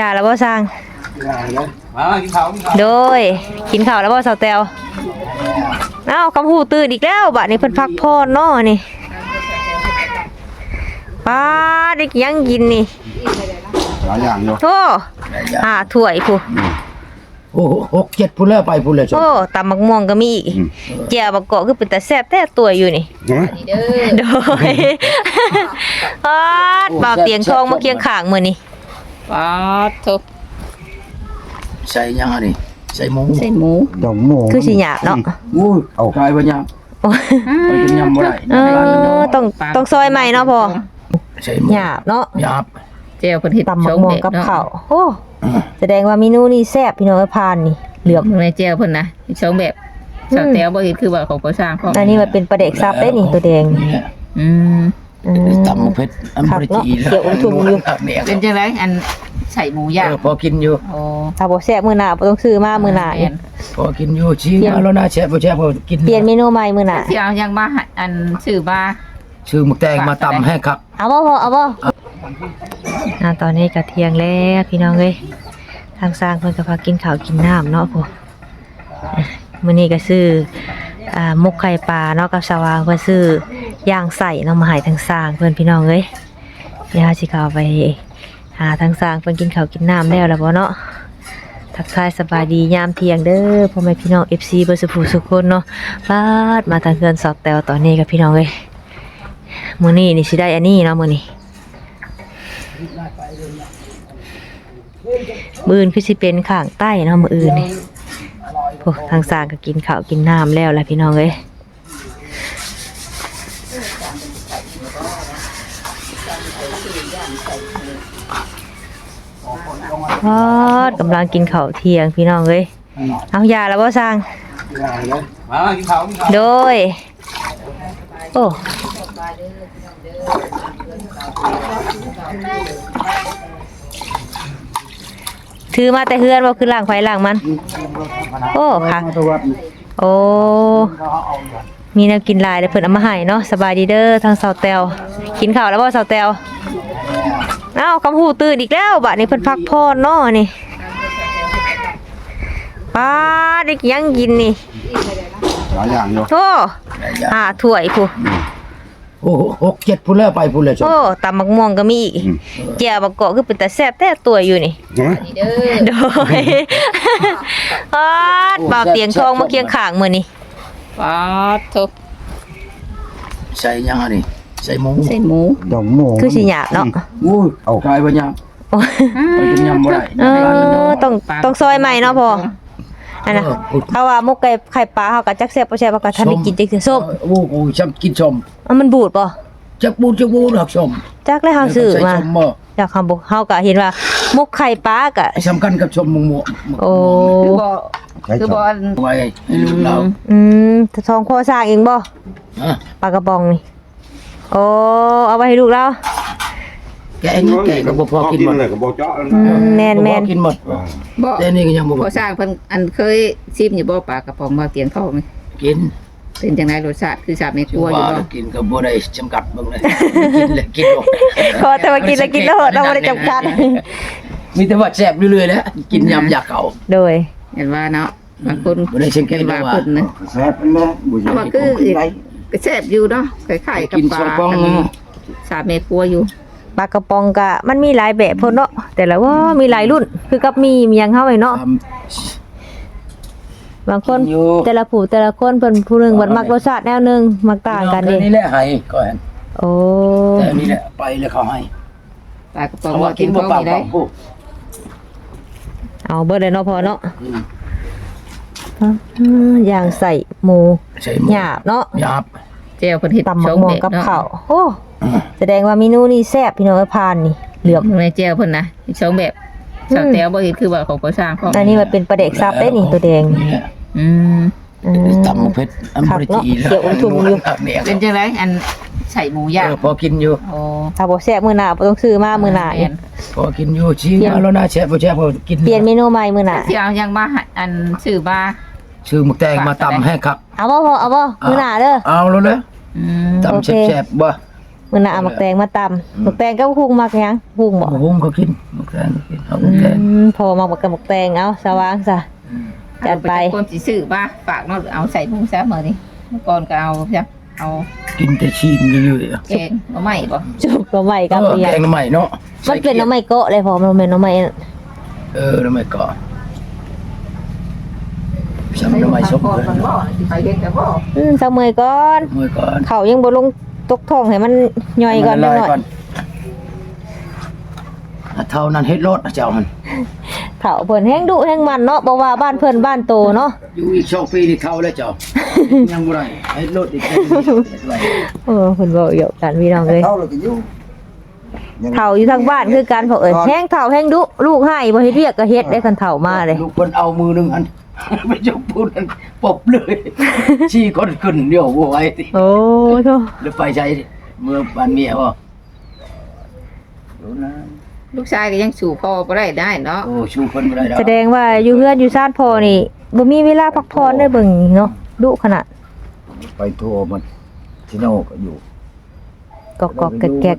จ้าแล้วบ่สร้างมากินข้าวกินข้าวโดยกินข้าวแล้วบ่สาวแตวเอ้าคำพูตื่นอีกแล้วบัดนี้เพิ่นพักผ่อนเนาะนี่ป้าได้ยังกินนี่หลายอย่างอยู่โธ่อ่าถ้วยผู้โอ้โหหกเจ็ดพูดแล้วไปพูดเลยจบโอ้ตำมักม่วงก็มีอีกแจ่วบักเกาะคือเป็นตาแซ่บแต่ตัวอยู่นี่โดยปาดบ่าวเตียงทองมาเคียงข้างมื้อนี้ ป๊าดทุบใส่ยังไงนี่ใส่หมูใส่หมูดองหมูคือสิหยาบเนาะอู้เอากลายเป็นยำโอ้ยไปเป็นยำบ่ได้เออต้องต้องซอยใหม่เนาะพ่อใส่หมูหยาบเนาะหยาบเจลเพิ่นเฮ็ดตำมัชกงม่วงเด็ดกับเนาะข้าวโอ้แสดงว่าเมนูนี้แซ่บพี่น้องเอ้ยผ่านนี่เหลือมในเจลเพิ่นนะชงแบบสาวแต้วบ่เฮ็ดคือว่าของประสร้างพ่ออันนี้มันเป็นปลาเด็กซับได้นี่ตัวแดงนี่แหละอืมอืม ตำมะเพ็ดอันบริจีครับเนาะเดี๋ยวอุ้มถุงอยู่เนี่ยเป็นจังไดอันใส่หมูย่างเออพอกินอยู่โอ้ถ้าบ่แซ่บมื้อหน้าบ่ต้องซื้อมามื้อหน้าอีกพอกินอยู่ชี้มาแล้วนะแช่พอแช่พอกินเปลี่ยนเมนูใหม่มื้อหน้าที่เอายังมาให้อันชื่อว่าชื่อหมึกแตงมาตำให้ครับเอาบ่พ่อเอาบ่อ่าตอนนี้ก็เที่ยงแล้วพี่น้องเอ้ยทางสร้างเพิ่นก็พากินข้าวกินน้ำเนาะพ่อมื้อนี้ก็ซื้ออ่าหมกไข่ปลาเนาะกับสว่างเพิ่นซื้อ ย่างใส่เนาะมาให้ทางสร้างเพิ่อนพี่น้องเอ้ยเดี๋ยวสิเขาไปหาทางสร้างเพิ่นกินข้าวกินน้ำแล้วละบ่เนาะทักทายสบายดียามเที่ยงเด้อพ่อแม่พี่น้อง FC เบอร์สุภูสุขคนเนาะบาดมาทางเฮือนสอบแตวตอนนี้กับพี่น้องเอ้ยมื้อนี้นี่สิได้อันนี้เนาะมื้อนี้มืออื่นคือสิเป็นข้างใต้เนาะมืออื่นนี่พวกทางสร้างก็กินข้าวกินน้ำแล้วแหละพี่น้องเอ้ย บาดกำลังกินข้าวเที่ยงพี่น้องเอ้ยเอายาแล้วบ่สร้างมากินข้าวกินข้าวโดยโอ้ถือมาแต่เฮือนว่าคือล่างไฟล่างมัน โอ้ค่ะโอ้มีแนวกินหลายเดี๋ยวเพิ่นเอามาให้เนาะสบายดีเด้อทางสาวแตวกินข้าวแล้วบ่สาวแตวเอ้าคำพูตื่นอีกแล้วบัดนี้เพิ่นพักผ่อนเนาะนี่ป้าดได้ยังกินนี่หลายอย่างอยู่โอ้อ่าถ้วยผู้โอ้โหหกเจ็ดพูดแล้วไปพูดเลยจบโอ้ตำมักม่วงก็มีอีกแจ่วบักเกาะคือเป็นตาแซ่บแต่ตัวอยู่นี่เด้อโดยปาดบ่าวเตียงทองมาเคียงข้างมื้อนี้ป๊าดทุบใส่ยังไงนี่ ใส่หมูใส่หมู ดองหมูคือสิหยาบเนาะอู้เอากลายเป็นยำโอ้ยไปเป็นยำบ่ได้เออต้องต้องซอยใหม่เนาะพ่ออันน่ะเขาว่าหมุกไก่ไข่ปลาเฮาก็จักแซ่บบ่แซ่บเฮาก็ทันได้กินจักเทื่อส้มโอ้โหชอบกินชมอะมันบูดบ่จักบูจักบูดอกชมจักแล้วเฮาซื้อใส่มาชมบ่จากคำบ่เฮาก็เห็นว่าหมุกไข่ปลาก็สำคัญกับชมมังมัวโอ้คือบ่ใช้คือจอบ่บอันไว้ให้ลูกเราอืมทองโคสร้างเองบ่อะปลากระป๋องนี่ โอ้เอาไว้ให้ลูกเราแกะนี่แกะก็บ่พอกินหมดเลยก็บ่เจาะอืมแมนแมนบ่พอกินหมดบ่แต่นี่ก็ยังบ่พพออสร้างเพิ่นอันเคยชิมอยู่บ่ปลากระป๋องบ่เตียงทองนี่กินเป็นจังไดรสชาติคือชาติในครัวอยู่ว่าบ่กินก็บ่ได้จำกัดเบิ่งเลยกินเลยกินหมดขอแต่ว่ากินแล้วกินแล้วเหอะเราไม่ได้จำกัดมีแต่ว่าแซ่บเรื่อยๆแล้วกินยำอยากเก่า โดย เห็นว่าเนาะบางคนบ่ได้สังเกตเห็นว่าว่าเพิ่นนะ แซ่บเป็นแม่บุญเอาว่าคือก็ แซ่บอยู่เนาะคล้ายๆกับกินปสอลางปองอันชาติในครัวอยู่ปลากระป๋องกะมันมีหลายแบบพ่นเนาะแต่ละว่ามีหลายรุ่นคือกับมีมีหยังเฮาไว้เนาะ บางคนอยู่ แต่ละผู้แต่ละคนเพิ่นผู้หนึงบัดมักรสชาติแนวหนึงมักต่างกันเด้นี่แหละให้ก็เห็นโอ้แต่นี่แหละไปแล้วเขาให้ปลากระป๋องเขาบ่ว่าเตีกิยนงทบ่องปากนี่ได้ ปากผู้เอาเบิดเลยเนาะพอเนาะอืม อืมอย่างใส่หมูใส่หมูหยาบเนาะหยาบเจลเพิ่นเฮ็ดตำมัชกงม่วงเด็ดกับเนาะข้าวโอ้แสดงว่าเมนูนี้แซ่บพี่น้องเอ้ยผ่านนี่เหลือมในเจลเพิ่นนะชงแบบชาวแต้วบ่เฮ็ดคือว่าของประสร้างพ่ออันนี้มันเป็นปลาเด็กซับได้นี่ตัวแดงนี่แหละอืมอืมตำมะเพ็ดอันบริจีครับเนาะเดี๋ยวอุ้มถุงอยู่เนี่ยเป็นจังไดอันใส่หมูย่างเออพอกินอยู่โอ้ถ้าบ่แซ่บมื้อหน้าบ่ต้องซื้อมามื้อหน้าอีกพอกินอยู่ชี้มาแล้วนะแช่บ่แช่พอกินเปลี่ยนเมนูใหม่มื้อหน้าที่เอายังมาให้อันชื่อว่า ชื่อหมึกแตงมาตำให้ครับ เอาบ่พอเอาบ่มื้อหน้าเด้อเอาแล้วเลยอืมตำโอเคแซ่บๆบ่มื้อหน้าเอาหมักแตงมาตำหมักแตงก็พุงมักหยังพุงบ่หมูหุ้มเขากินหมูแกงเขากินเอาหมูอืแกงมพอมักบักกับหมักแตงเอาสว่างซะ จัดไปเอาคนสิซื้อป่ะฝากเนาะเอาใส่พุงซะมื้อนี้เมื่อก่อนก็เอาจ้ะเอากินแต่ชีนเรื่อยๆอะแกงบ่ไหม้บ่จุกก็ใหม่กับเอออีหแกยังงใหม่เนาะมันเป็นน้ำไม้เกาะเลยพอมันเป็นน้ำไม้เออน้ำใหม่ก่อน จำน้ำใหม่ชกก่อนเลยมันบ่สิไปเฮ็ดก็บ่อืมเสมอก่อนเมื่อก่อนเขายังบ่ลงตกท้องให้มันย่อยก่อนมัจังละหน่ลาอยก่อนอะเท่านั้นเฮ็ดรถเจ้ามันเฒ่าเพิ่นแฮงดุแฮงมันเนาะบ่ว่าบ้านเพิ่นบ้านโตเนาะอยู่อีกสองปีนี่เท่าแล้วเจ้า ยังบ่ได้เฮ็ดรถอีกแค่นี้เออเพิ่นเว้าเยอะกันพี่น้องเอ้ยเท่าเลยก็อยู่ยังเฒ่าอยู่ทางบ้านคือกันเพราะเอ้ยแฮงเฒ่าแฮงดุลูกให้บ่เฮ็ดเวียกก็เฮ็ดได้คันเฒ่ามาเลยลูกคนเอามือหนึงอัน ไปยกพูดอันปบเลยชี้คนขึ้นเดี๋ยวบ่ไหวติโอ้โธ่แล้วไปใช้เมื่อบ้านเมียบ่รู้นะลูกชายก็ยังสู่พ่อบ่ได้ได้เนาะโอ้ชูคนบ่ได้ดอกแสดงว่าอยู่เฮือนอยู่ซ่านพ่อนี่บ่มีเวลาพักผ่อนได้เบิ่งเนาะดุขนาดไปทัวร์มันชิโน่ก็อยู่กอกๆแกก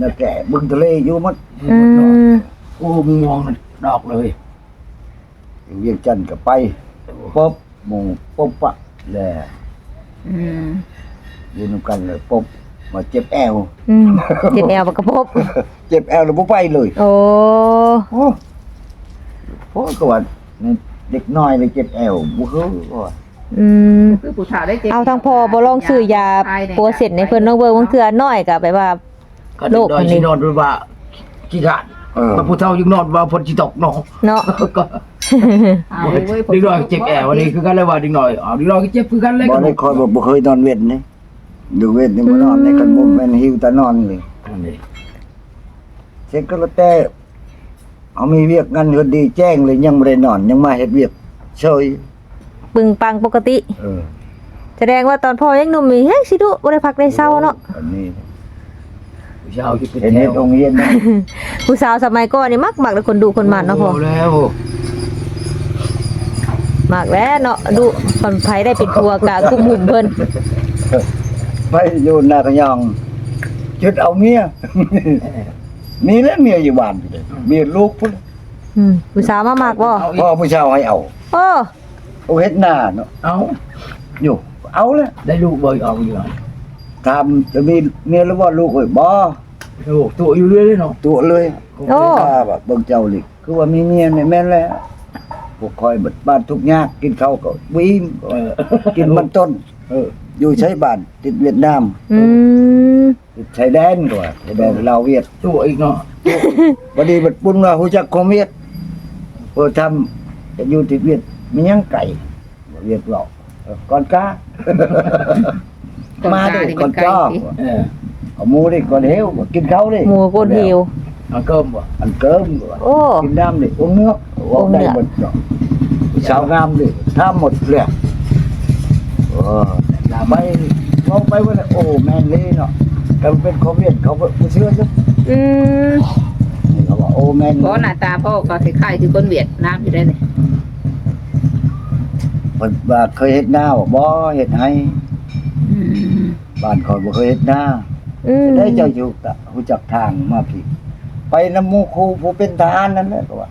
น่าแก่บึงทะเลอยู่มันๆอืมโอ้มึงมองมันดอกเลยอยู่ เวียงจันทน์ก็ไปป๊บหมู่ป๊บปะแลอืมอยู่นำกันเลยป๊บมาเจ็บแอว อืมเจ็บแอวบ่กระพบ เจ็บแอวแล้วบ่ไปเลย โอ้ โอ้โหก็ว่าเด็กน้อยเลยเจ็บแอวบ่คือว่าอืม คือผู้ชายได้เจ็บเอาทางพอบ่ลองซื้อยาปัวเสร็จในเพิ่นน้องเบิ่งบางเทื่อน้อยก็แบบว่า ก็โลเด็กกน้ออัยนนี้สินอนด้วยว่าขี้ขาด เออ พระผู้เฒ่ายังนอนว่าฝนสิตกเนาะเนาะ ก็เอาเว้ยเด็กน้อยเจ็บแอวอันนี้คือกันเลยว่าเด็กน้อยอ๋อเด็กน้อยก็เจ็บคือกันเลยบ่ได้คอยบ่บ่เคยนอนเว้นนี่ดูเว้นนี่บ่นอนในกันบ่แม่นหิวแต่นอนเลยอันนี้เช็คก็แล้วแต่เอามีเวียกงานเฮ็ดดีแจ้งเลยยังบ่ได้นอน ยังมาเฮ็ดเวียกเฉยปึงปังปกติ เออแสดงว่าตอนพ่อยังหนุ่มนี่เฮ้ยสิดุบ่ได้พักได้เศร้าเนาะอันนี้ ผู้ชายอยู่เป็นเห็นแถเฮ็ดวโรงเรียนนะผู้สาวสมัยก่อนนี่มักมักเลยคนดุคนมันเนาะพ่อโแล้วมักแล้วเนาะดุคนไผได้เป็นครัวกะกุมหุ่มเพิ่นไปอยู่หน้าพะยองจุดเอาเมียนี่แหละเมียอยู่บ้านอยู่เลยเมียลูกพุ่นอืมผู้สาวมามักบ่เอาอีพ่อกผู้ชายให้เอาโอ้เอาเฮ็ดหน้าเนาะเอาอยู่เอาละได้ลูกบ่อยเอาอยู่อะทำจะมีเมียแล้วบ่ลูกเอ้ยบ่ โอ้ตัวอยู่เรื่อยเลยเนาะตัวเลยโอ้ถ้าแบบเบิ่งเจ้าลิคือว่ามีเมียนี่แม่นแล้วพวกคอยเบิดบ้านทุกข์ยากกินข้าวก็วีมเออกินมันต้น เออ อยู่ใช้บ้านติดเวียดนามอืม ติดชายแดนก็ว่าชายแดนลาวเวียดตัวอีกเนาะบัดนี้บัดปุ่นว่าฮู้จักของเวียดเออทำจะอยู่ติดเวียดมีหยังไก่บ่เวียดหรอกเออก่อนกามาดิก่อนจ้าเออเอาหมูดิก่อนเฮวบ่กินข้าวดิหมูก้นหิวเอาเกิมบ่อันเกิมบ่โอ้กินน้ำดิอมเนื้ออมเนื้อได้หมดเนาะสาวงามดิถ้าหมดเลยเออ อย่าไปมองไปว่าโอ้แม่นเลยเนาะแต่มันเป็นของเวียดเขาก็บ่เชื่อจ้ะอืมเขาบอกโอ้แม่นเพราะหน้าตาพ่อก็คล้ายๆคือคนเวียดนามอยู่ได้เลยเพิ่นว่าเคยเฮ็ดหน้าบ่บ่เฮ็ดให้อืมบ้านคอยบ่เคยเฮ็ดหน้า อืมได้เจ้าอยู่กะรู้จักทางมาพี่ไปนำหมู่ครูผู้เป็นทหารนั่นแหละก็ว่า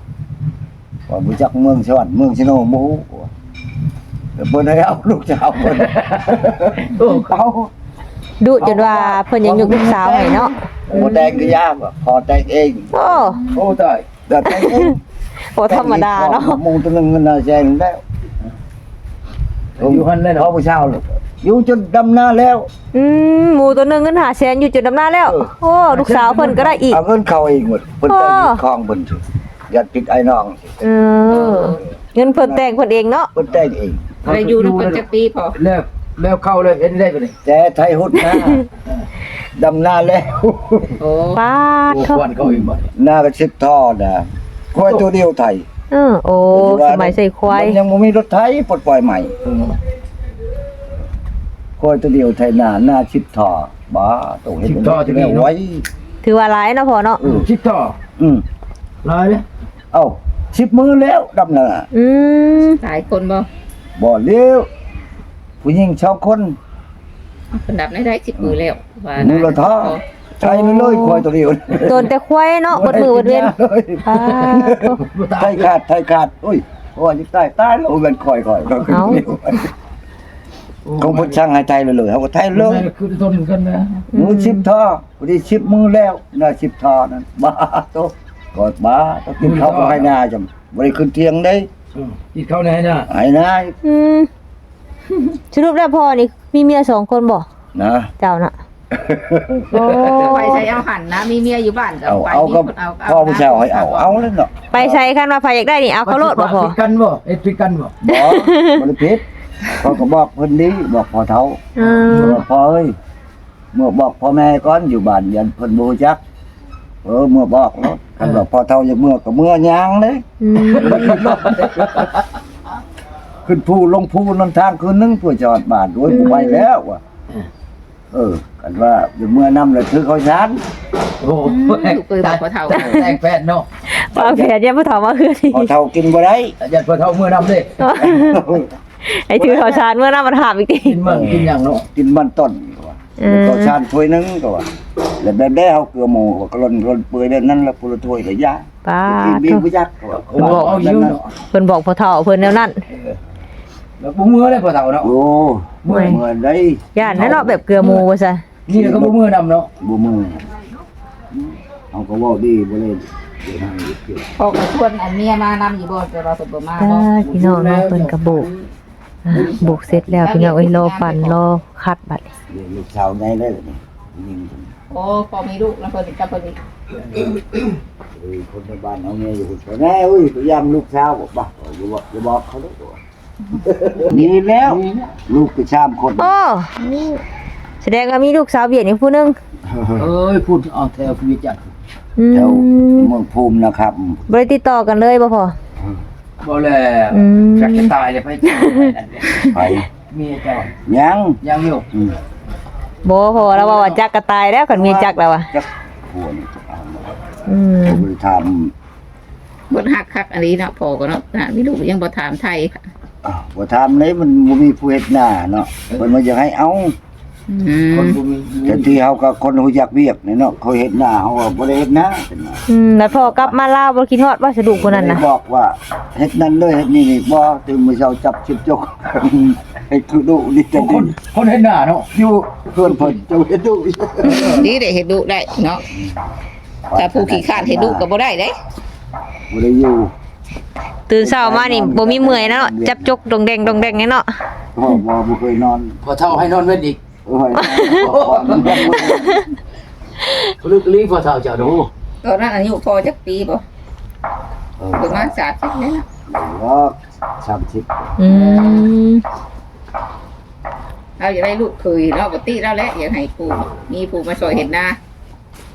ว่ารู้จักเมืองสวรรค์เมืองชิโนบ่ฮู้ก็ว่าแต่เพิ่นให้เอาลูกสาวเพิ่นโอ้เอาดุจนว่าเพิ่นยังยกลูกสาวให้เนาะบ่แต่งก็ยากว่าพอแต่งเองโอ้โอ้ตายแต่แต่งเองบ่ธรรมดาเนาะมุงตัวหนึงเงินน่ะแจงแล้วอยู่หันเลยพอเนาะผู้ชาวเลย อยู่จนดำนาแล้ว อืมหมูตัวหนึงเงินหาแสนอยู่จุดดำหน้าแล้ว เออ โอ้ลูกสาวเพิ่นก็ได้อีก เอาเงินเข้าเองหมดเพิ่นแต่งอ้อคลองเพิ่นสิอย่าติดไอ้น้องสิเออ เงินเพิ่นแต่งเพิ่นเองเนาะ เพิ่นแต่งเอง อะไรอยู่นำกันจักปีพอ แล้วแล้วเข้าเลยเห็นได้ปะนี่แต่ไทยหุดนะดำนาแล้ว โอ้ป้าดโอ้เถอะควันเขาอีกบ่หน้าก็ชิดท่อนะควายตัวเดียวไทยเออโอ้ สมัยใส่ควาย มันยังบ่มีรถไถปลดปล่อยใหม่เออ ควายตัวเดียวไทยหน้าหน้าชิดท่อบ้าต้องเห็นแล้วไว้ถือว่าหลายเนาะพ่อเนาะชิดต่ออืมลายเลยเอ้าชิบมือแล้วดำนาอืมหลายคนบ่บ่เลี้ยวผู้หญิงสองคนเพิ่นดับได้ได้สิบมือแล้วว่ามูลท้อใช้เลยควายตัวเดียวโดนแต่ควายเนาะบดมือบดเว้นป้าโถ่ ไทยขาดไทยขาดอุ้ยโอ้ยตายตายแล้วเป็นคอยคอยก็คือเขาพูดช่างหายใจเลยเลยเขาก็ไทยเลยคือต้นกันนะมือชิบท่อพอดีชิบมือแล้วน่าชิบท่อนั่นบ้าโตกอดบ้าต้องกินข้าวก็ให้นาจำบริขึ้นเตียงได้กินข้าวไหนน่ะให้นาอืมสรุปแล้วพ่อนี่มีเมียสองคนบ่นะเจ้าน่ะโอ้ไปใช้เอาหันนะ มีเมียอยู่บ้านก็เอาไปเอาก็มีคนเอาพ่อผู้ชายให้เอาเอาแล้วเนาะไปใช้คันว่าไผอยากได้นี่เอาเขาโลดบ่พ่อผิดกันบ่เอ็ดผิดกันบ่บอกบริพิษ เขาก็บอกเพิ่นดีบอกพ่อเฒ่าอืมบอกพ่อเอ้ยเมื่อบอกพ่อแม่ก่อนอยู่บ้านยันเพิ่นบ่รู้จัก เออเมื่อบอกแล้วคันบอกพ่อเฒ่าอย่างเมื่อก็เมื่อยางเลยอืมขึ้นภูลงภูนนทางคืนนึงเพื่อจอดบ้านโอ้ยบ่ไหวแล้วว่ะเออกันว่าอยู่เมื่อนำแล้วถือเขาชานโอ้โหลูกเคยบอกพ่อเฒ่า แต่งแฟนเนาะป้าแผนเนี่ยพ่อถามมาคือนี่พอเฒ่ากินบ่ได้อย่าพอเท่ามือนำเด้ ไอ้ถือเขาชานเมื่อหน้ามันถามอีกทีกินมันกินอย่างเนาะกินมันต้นว่ะอืมเขาชานถ้วยนึงก็ว่าแล้วแบบได้เอาเกลือหมูก็ล่นล่นเปื่อยเด้นั้นแล้วปุระถ้วยก็ยาป้ามีโถ่บ่จักก็ว่าผมบอกเอาอยู่เนาะเพิ่นบอกพ่อเฒ่าเพิ่นแนวนั้นแล้วบ่มือเลยพอเท่าเนาะโอ้เมื่เมื่ออยยได้ย่านนั่นเนาะแบบเกลือหมูว่าซะนี่ก็บ่มือนำเนาะบ่มือเอาก็เว้าดีบ่เลยเดี๋ยวให้เกี่ยวพ่อก็ชวนเอาเมียมานำอยู่บ่แต่ว่าเพิ่นบ่มาจ้าเนาะพี่น้องเนาะเพิ่นก็โบกอ่าโบกเสร็จแล้วพี่น้องเอ้ยรอปั่นรอคัดบัตรเดี๋ยวลูกสาวไงได้เลยนี่ยิงกันโอ้พอมีลูกแล้วเพิ่นกับเพิ่นอีกเออคนในบ้านเอาเมียอยู่คนแน่เอ้ยพยายามลูกสาวบอกบ่อย่าบอกอย่าบอกเขาด้วยนี่แล้ว ลูกไปชามคนโอ้แสดงว่ามีลูกสาวเบียดนี่ผู้หนึงเอ้ยพูดเอาแถวชีวิตจักอืแถวมเมืองภูมินะครับบ่ได้ติดต่อกันเลยบ่พอ บ่แล้วอืมจักจะตายเลยไปเจ้านั่นแหละไปเมียเจ้ายังยังอยู่อืมบ่พอแล้วว่าว่าจักก็ตายแล้วคันมีจักแล้วอะจักหัวนี่เอามาอืมผมไปทเพิ่นฮักคักอันนี้เนาะพ่อก็เนาะน่ะมีลูกยังบ่ถามไทยค่ะำอ้าวบ่ทำเลยมันบ่มีผู้เฮ็ดหน้าเนาะเพิ่นมาอยากให้เอา อืมคนบ่มีแต่ที่เฮาก็คนรู้จักเวียกนี่เนาะเขาเฮ็ดหน้าเฮาก็บ่ได้เฮ็ดหน้าเป็นว่าอืมแล้วพอกลับมาลาวบ่คิดฮอดว่าสะดุกคนนั้นน่ะบอกว่าเฮ็ดนั่นเลยเฮ็ดนี่นี่บ่ตื่นมื้อเช้าจับชิบจกให้คือดุนี่แต่คดินคนเห็นหน้าเนาะอยู่เพื่อนเพิ่นเจ้าเฮ็ดดุอีกนี่ได้เฮ็ดลูกได้เนาะแต่ผู้ขี้ข้านเฮ็ดลูกก็บ่ได้เด้บ่ได้อยู่ตื่นเช้ามานี่บ่มีเมื่อยนะเนาะจับจกดงแดงดงแดงเนี่ยเนาะพ่อบ่บ่เคยนอนพอเท่าให้นอนเว้นอีก เอ้ยก่อนมันยังบ่ลึกลีพอเท่าเจ้าดูตอนนั้นอายุพอจักปีบ่เออประมาณ30นี่นะก็30อืมเราอย่าได้ลูกเคยเนาปกติแล้วแหละอย่าให้ปู่มีปู่มาช่วยเห็นหน้า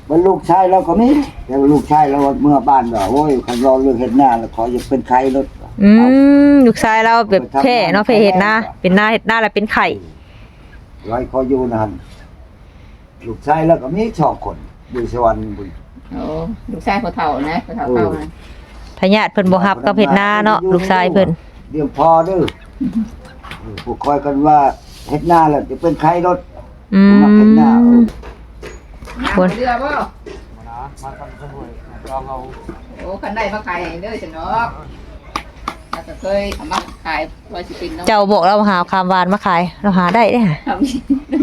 มันลูกชายเราก็มีแต่ลูกชายเราเมื่อบ้านว่าโอ้ยคันรอเรื่องเฮ็ดหน้าแล้วขออย่าเป็นไข้รถอืมลูกชายเราแบบแพ้เนาะแพ้เห็ดหน้าเป็นหน้าเห็ดหน้าแล้วเป็นไข่ ไว้ขออยู่นั่นลูกชายแล้วก็มีสองคนอยู่สวรรค์บุญ โอ้ลูกชายพ่อเฒ่านะพ่อเฒ่าเข้านะพญาติเพิ่นบ่ฮับกับเห็ดหน้าเนาะลูกชายเพิ่นเดี๋ยวพอเด้อเออผู้คอยกันว่าเฮ็ดหน้าแล้วจะเป็นไข้รถอืมาเฮ็ดหน้าเอามน้ำเรือบ่โอ้คันได้มาขายให้เด้อจังเนาะ แล้วก็เคยเอามาขายว่าสิเป็นเนาะเจ้าบอกเราหาคามหวานมาขาย เราหาได้เด้อทำมี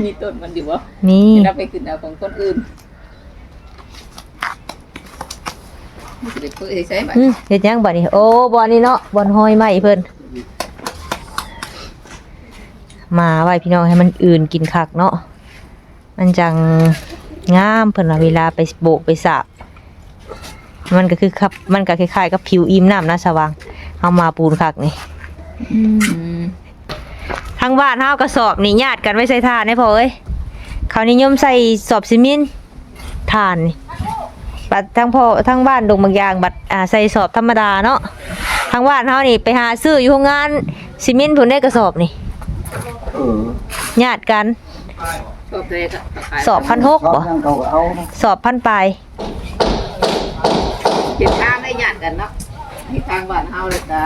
มีต้นมันอยู่บ่นี่จะไปขึ้นเอาของคนอื่นมันสิได้เพื่อให้ใช้บัดอืมเฮ็ดหยังบัดนี้ โอ้บ่อนนี้เนาะบ่อนห้อยไม้เพิ่นมาไว้พี่น้องให้มันอื่นกินคักเนาะมันจังงามเพิ่นว่าเวลาไปโบกไปสาบมันก็คือครับมันก็คล้ายๆกับผิวอิ่มน้ำนะสว่าง เอามาปูนคักนี่อืมทางบ้านเฮากระสอบนี่ญาติกันไว้ใส่ถ่านให้พอเอ้ยเขานิยมใส่สอบซีเมนต์ถ่านนี่บัดทั้งพ่อทั้งบ้านดงบางอย่างบัดอ่าใส่สอบธรรมดาเนาะทางบ้านเฮานี่ไปหาซื้ออยู่โรงงานซีเมนต์เพิ่นได้กระสอบนี่เออญาติกันชอบเลยก็ขายสอบพันหกชอบบ่ยังเขาก็เอานะสอบพันปลายเห็นทางได้ญาติกันเนาะ ที่ทางบ้านเฮาเลยจ้า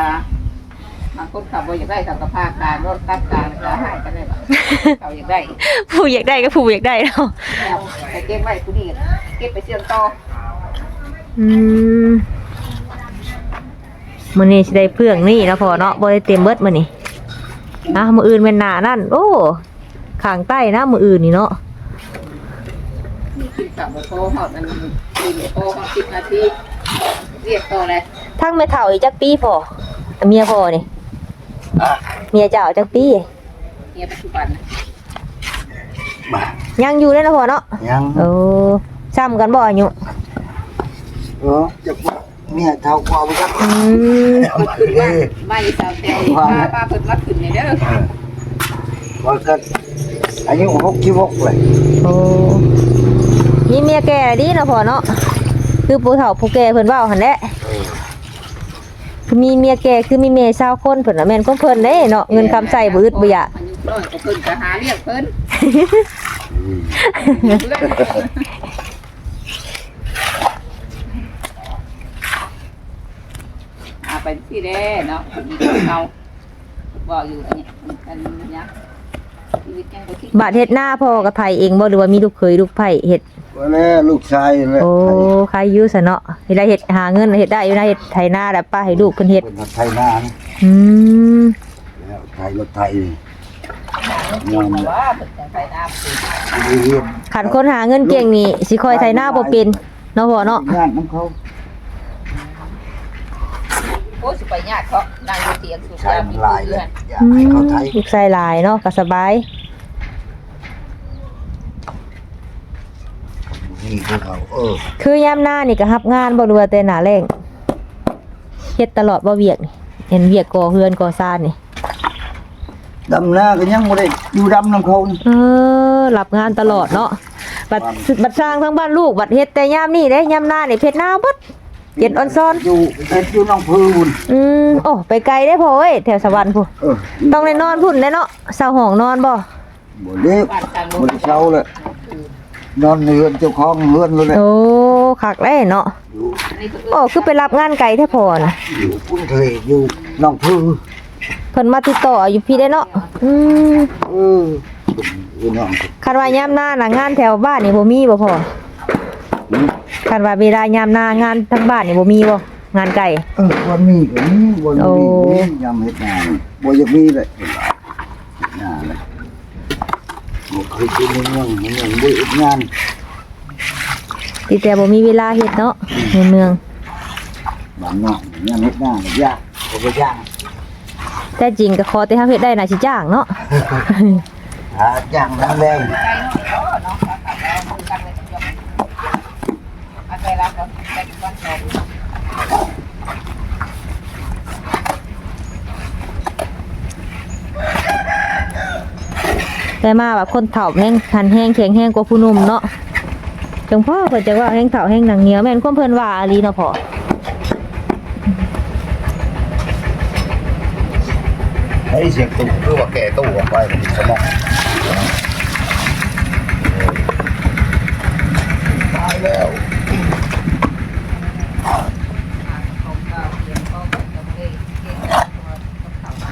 มาบางคนขับบ่อยากได้ขับกระพาการรถตัดการแล้วหายกันได้บ่เขาอยากได้ผู้อยากได้ก็ผู้อยากได้เนาะเอาไปเก็บไว้กูนี่เก็บไปเสี่ยงต่ออืมมื้อนี้สิได้เพื่องนี่เนาะพอเนาะบ่ได้เต็มเบิดมื้อนี้นะมื้ออื่นแม่นหน้านั่น โอ้ข้างใต้นะมื้ออื่นนี่เนาะกินข้าวบ่พอฮอดมันกินบ่พอฮอด10นาทีเรียกต่อเลย ทั้งแม่เฒ่าอีกจักปีพอเมียพอนี่อะเมียเจ้าจักปีเมียปัจจุบันน่ะมายังอยู่เลยนะพอเนาะยังโอ้ซ้ำกันบ่อายุเออจะว่าเมียเท่ากว่าบ่จักอืมเอามาเลยมาอีสาวแตวป้าป้าเพิ่นมาขึ้นนี่เด้อเออว่าก็อายุ66เลยโอ้มีเมียแก่ดีนะพอเนาะคือผู้เฒ่าผู้แก่เพิ่นเว้าหั่นแหละเออคือ มีเมียแก่คือมีเมียชาวคนเพิ่นน่ะแม่นของเพิ่นเด้เนาะเงินคำใช้บ่อึดบ่อยากอายุน้อยก็เพิ่นก็หาเรียกเพิ่นอืมเล่นอาไปที่แด้เนาะมีคนเอาบอกอยู่อันนี้อันนี้นะชีวิตยังบ่คิด บาดเฮ็ดหน้าพ่อกับไผเองบ่หรือว่ามีลูกเคยลูกไผเฮ็ดว่าแล้วลูกชายเลยโอ้ใครอยู่ซะเนาะเฮ็ดได้เฮ็ดหาเงินเฮ็ดได้อยู่นะเฮ็ดไถนาแล้วป้าให้ลูกเพิ่นเฮ็ดเป็นรถไทยนานะอืมแล้วไทยรถไทยยอมแต่ว่าเพิ่นจะไปน้ำสิเรียนคันคนหาเงินเก่งนี่สิคอยไถนาบ่เป็นเนาะพ่อเนาะงานของเขาโอ้สิไปญาติเขานั่งอยู่เตียงสุชายยามันมีหลายเพื่เลอยนอยากอืให้มเขาไทยลูกชายหลายเนาะก็สบาย นี่คือเขาเออ คือยามหน้านี่ก็รับงานบ่หรือว่าแต่หน้าแรงเฮ็ดตลอดบ่เวียกนี่เห็นเวียกก่อเฮือนก่อซ่านนี่ ดำหน้าก็ยังไม่ได้อยู่ดำน้ำเขานี่เออรับงานตลอดเนาะบัดบัดสร้างทั้งบ้านลูกบัดเฮ็ดแต่ยามนี่เด้ยามหน้านี่เพ็ดหน้าเบิดเย็นออนซอน อยู่เอ็ดอยู่น้องพือบุญอืมโอ้ไปไกลได้พอเอ้ยแถวสวรรค์พุ่นเออต้องได้นอนพุ่นได้เนาะเสาห้องนอนบ่บ่เล็กบ้านกลางบ่ได้เช้าเลย นอนในเรือนเจ้าของเรือนเลยแหละโอ้คักได้เนาะอยู่นี่คือโอ้คือไปรับงานไกลแท้พอน่ะอยู่พุ่นทะเลอยู่น้องพือเพิ่นมาติดต่ออยู่พี่ได้เนาะอืมเอออยู่น้องคันว่ายามหน้าน่ะงานแถวบ้านนี่บ่มีบ่พออืมคันว่าเวลายามหน้างานทั้งบ้านนี่บ่มีบ่งานไกลเออวันนี้ก็มีวันโอ้นี้ก็มียำเฮ็ดงานบ่อยากมีเลยเฮ็ดงานเลย บ่เคยกินในเมืองในเมืองบ่เฮ็ดงานติแต่บ่มีเวลาเฮ็ดเนาะในเมืองบ้านนอกยำเฮ็ดงานยากก็บ่ยากแต่จริงก็ขอแต่เฮาเฮ็ดได้น่าสิจ้างเนาะหาย่างน้ำแรงไกลเนาะเนาะค่ะค่ะกันเลยยอมอันใดรับก็ได้วันสอง แต่มาแบบคนเฒ่าแห้งคันแห้งแข็งแห้งกว่าผู้หนุ่มเนาะจังพ่อเพิ่นจะว่าแห้งเฒ่าแห้งหนังเหนียวแม่นความเพิ่นว่าอะลีเนาะพ่อเฮ้ยเสียงตู้คือว่าแก่ตู้ออกไปมันสมองตายแล้ว ของเก่าเรียนก็ต้องได้เก่งตัวต้องเข้ามา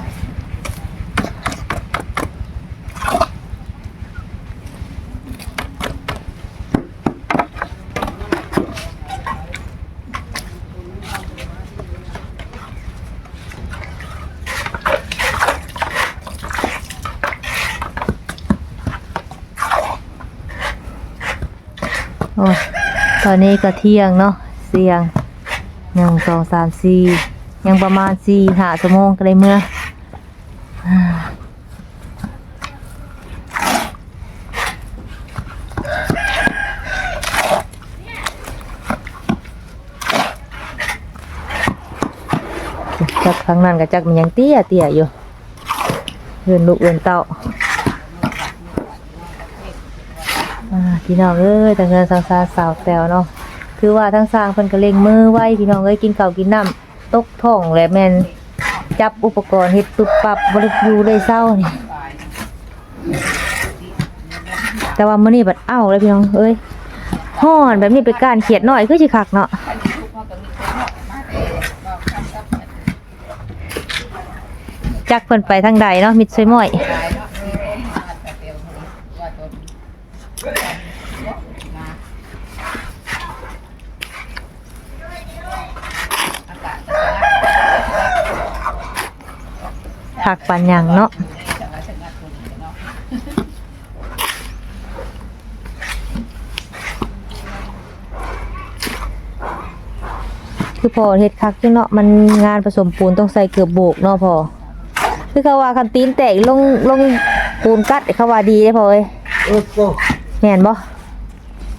โอ้ยตอนนี้ก็เที่ยงเนาะเสียงหนึ่งสองสามสี่ยังประมาณสี่ห้าชั่วโมงก็ได้เมื่ออ่าจักครั้งนั้นก็จักมันยังเตี้ยเตี้ยอยู่เอื่นลูกเอื่นเต้า อ่า พี่น้องเอ้ยทางเงินสังสารสาวแตวเนาะคือว่าทั้งสร้างเพิ่นก็เล็งมือไว้พี่น้องเอ้ยกินข้าวกินน้ำตกท้องและแม่นจับอุปกรณ์เฮ็ดตุบปับบ่ได้อยู่ได้เศร้านี่แต่ว่ามื้อนี้บัดเอ้าเลยพี่น้องเอ้ยฮ้อนแบบนี้ไปการเขียดน้อยคือสิคักเนาะอันนี้ทุกคนก็มีคนเหมาะมาแต่เราทำกับจักเพิ่นไปทางใดเนาะมิดซวยม้อย ตายเนาะแต่เดียวว่าตัวมาอากาศจะักปันหยังเนาะคนเนาะคือพอเฮ็ดคักอยู่เนาะมันงานผสมปูนต้องใส่เกือบโบกเนาะพอคือเขาว่าคันตีนแตกลงลงปูนกัดเขาว่าดีเด้พอเอ้ยเออโอ้แม่นบ่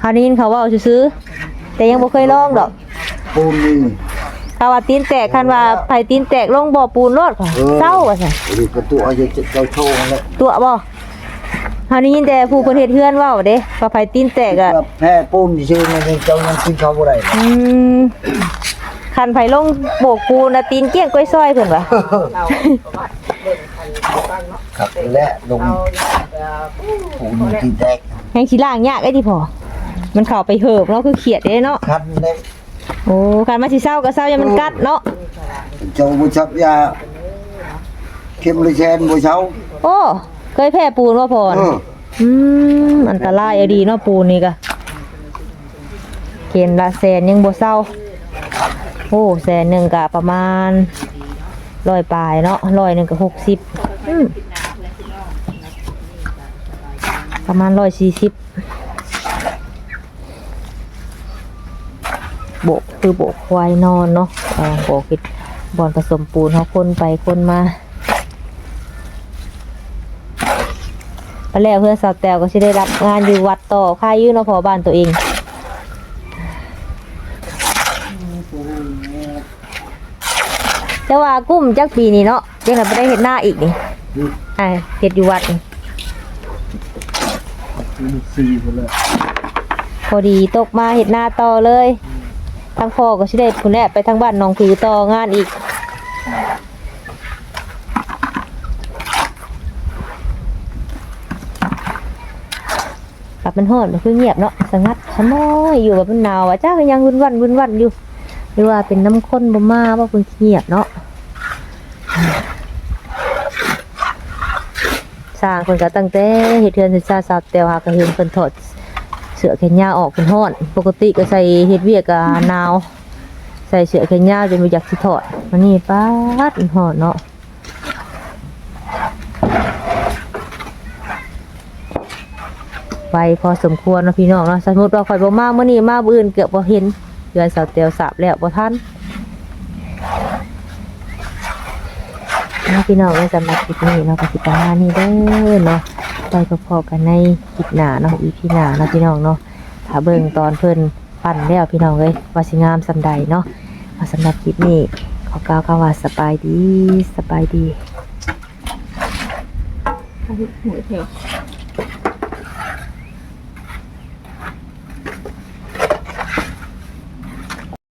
คราวนี้เขาว่าซื้อแต่ยังบ่เคยลองดอกปูนนี่ เขาว่าตีนแตกคันว่าไผตีนแตกลงบ่อปูนรอดค่ะเออเศร้าว่าซั่นหรือประตูเอาจะเจ้าโชว์แล้วตัวบ่คราวนี้ยินแต่ผู้เพิ่นเฮ็ดเฮือนเว้าเด้ว่าไผตีนแตกอะแพ้ปูนที่ชื่อมันเจ้ายังกินเขาบ่ได้อืมคันไผลงโบกปูนน่ะตีนเกี้ยงก้อยซอยเพิ่นว่าครับและลงปูนที่แตกแฮงสิล้างยากไอ้ที่พอมันเข้าไปเหิบเนาะคือเขียดเด้เนาะคันเลย โอ้คันมาสิเศร้าก็เศร้าอย่ามันกัดเนาะ เจ้าบ่ชับยาเข็มเลยแชนบ่เช้าโอ้ เคยแพ้ปูนว่าพอเอนะออืมอันตรายอะดีเนาะปูนนี่ก็เกณฑ์ละแสนยังบ่เศร้า โอ้แสนหนึ่งก็ประมาณร้อยปลายเนาะร้อยหนึ่งก็หกสิบอืมประมาณร้อยสี่สิบ โบกคือโบกควายนอนเนาะอ่าโบกปิดบอนผสมปูนเขาคนไปคนมาไปแล้วเพื่อนสาวแตวก็จะได้รับงานอยู่วัดต่อค่ายอยืนเนาะพอบ้านตัวเองแต่ว่ากุ้มจักปีนี้เนาะยังไงไม่ได้เห็นหน้าอีกนี่อ่าเห็ดอยู่วัดนี่ซีพุ่นเลยพอดีตกมาเห็ดหน้าต่อเลย ทั้งพ่อก็สิได้คุณแม่ไปทางบ้านน้องผือต่องานอีกกลับมันฮ้อนมันคือเงียบเนาะสงัดสมอยอยู่แบบมันหนาวอะจ้าก็ยังวุ่นวันวุ่นวันอยู่หรือว่าเป็นน้ำข้นบ่มาว่าเพิ่นเงียบเนาะสร้างเพิ่นก็ตั้งแต่เฮ็ดเทือนศึกษาสาวแต่ว่าก็เห็นเพิ่นถอด เสื้อแขนยาวออกเพิ่นฮ้อน ปกติก็ใส่เฮ็ดเวียกก็หนาว ใส่เสื้อแขนยาวจนบ่อยากสิถอดมันนี่ป๊าดมันฮ้อนเนาะไวพอสมควรเนาะพี่น้องเนาะสมมติว่าข่อยบ่มาเมื่อนี้มามื้ออื่นเกือบบ่เห็นเดือนเสาร์เตียวสาบแล้วบ่ทันนพี่น้องในสำหรับคลิปนี้เนาะก็สิประมาณนี้เด้อเนาะ ไปพอๆกันในคลิปหน้าเนาะอีพีหน้าเนาะพี่น้องเนาะถ้าเบิ่งตอนเพิ่นปั่นแล้วพี่น้องเอ้ยว่าสิงามสำใดเนาะมาสำหรับคลิปนี้ขอกล่าวคำว่าสบายดีสบายดีหัวเถอะ